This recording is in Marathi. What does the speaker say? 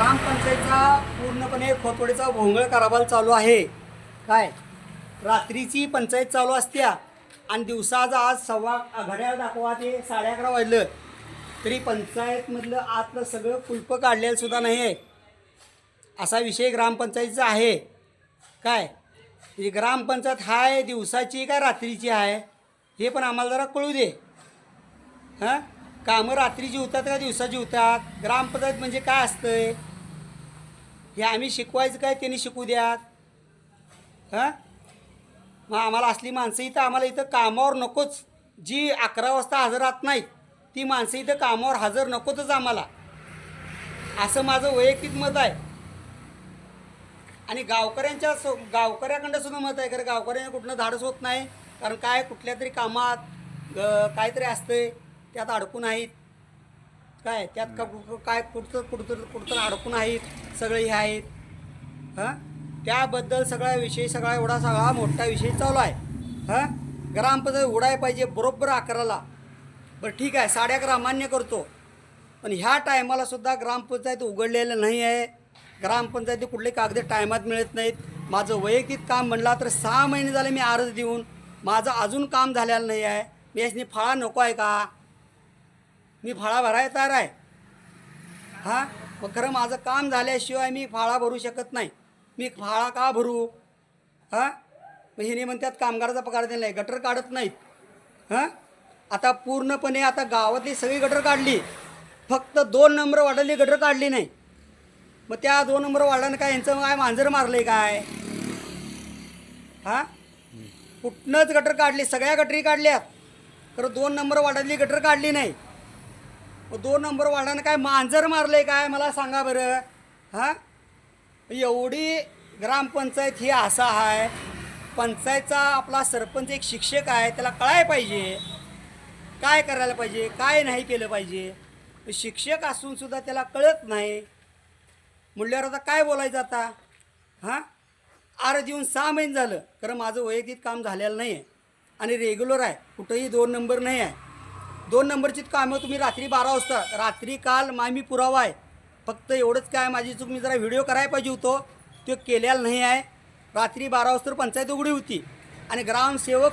ग्रामपंचायतचा पूर्णपणे खोतवडीचा भोंगळ कारभार चालू आहे. काय? रात्रीची पंचायत चालू असत्या आणि दिवसाचा आज सव्वा घड्याळ दाखवा ते साडे अकरा वाजलं. तरी पंचायतमधलं आतलं सगळं कुलपं काढलेलं सुद्धा नाही आहे असा विषय ग्रामपंचायतीचा आहे. काय? ही ग्रामपंचायत हाय दिवसाची काय रात्रीची आहे हे पण आम्हाला जरा कळू दे. हां? कामं रात्रीची होतात का दिवसाची होतात? ग्रामपंचायत म्हणजे काय असतंय? हे आम्ही शिकवायचं काय त्यांनी शिकू द्यात? हां? मग आम्हाला असली माणसं इथं आम्हाला इथं कामावर नकोच. जी अकरा वाजता हजर राहत नाही ती माणसं इथं कामावर हजर नकोतच आम्हाला. असं माझं वैयक्तिक मत आहे. आणि गावकऱ्यांच्या सो गावकऱ्याकडं सुद्धा मत आहे कारण गावकऱ्यांना कुठलं धाडस होत नाही. कारण काय कुठल्या तरी कामात ग काहीतरी असतंय त्यात अडकून आहेत. काय त्यात का काय कुठचं कुठं कुठं अडकून आहेत सगळे हे आहेत. हां? त्याबद्दल सगळा विषय सगळा एवढा सगळा मोठा विषय चालू आहे. हां? ग्रामपंचायत उडाय पाहिजे बरोबर अकराला. बरं ठीक आहे साडे अकरा मान्य करतो. पण ह्या टायमाला सुद्धा ग्रामपंचायत उघडलेलं नाही आहे. ग्रामपंचायती कुठले कागद टायमात मिळत नाहीत. माझं वैयक्तिक काम म्हणला तर सहा महिने झाले मी अर्ज देऊन. माझं अजून काम झालेलं नाही आहे. मी याच्यानी फळा नको आहे का? मी फाळा भरायला तयार आहे. हां? मग खरं माझं काम झाल्याशिवाय मी फाळा भरू शकत नाही. मी फाळा का भरू? हां? मग हिने म्हणतात कामगाराचा पगार दिला नाही गटर काढत नाहीत. हां? आता पूर्णपणे आता गावातली सगळी गटर काढली. फक्त दोन नंबर वाढवली गटर काढली नाही. मग त्या दोन नंबर वाढल्यानं काय यांचं काय मांजर मारलंय काय? हां? कुठनंच गटर काढली सगळ्या गटरी काढल्यात. खरं दोन नंबर वाढवली गटर काढली नाही. दोन नंबर वाढानं काय मांजर मारलंय काय मला सांगा बरं. हां? एवढी ग्रामपंचायत ही असा आहे पंचायतचा आपला सरपंच एक शिक्षक आहे त्याला कळायला पाहिजे. काय करायला पाहिजे काय नाही केलं पाहिजे. शिक्षक असूनसुद्धा त्याला कळत नाही. म्हणल्यावर आता काय बोलायचं आता? हां? आर देऊन सहा महिने झालं. कारण माझं वैयक्तिक काम झालेलं नाही आहे आणि रेग्युलर आहे. कुठंही दोन नंबर नाही आहे. दोन नंबरची कामं तुम्ही रात्री बारा वाजता. रात्री काल मामी पुरावा आहे. फक्त एवढंच काय माझी चूक मी जरा व्हिडिओ करायला पाहिजे होतो. तो केलेला नाही आहे. रात्री बारा वाजता पंचायत उघडी होती. आणि ग्रामसेवक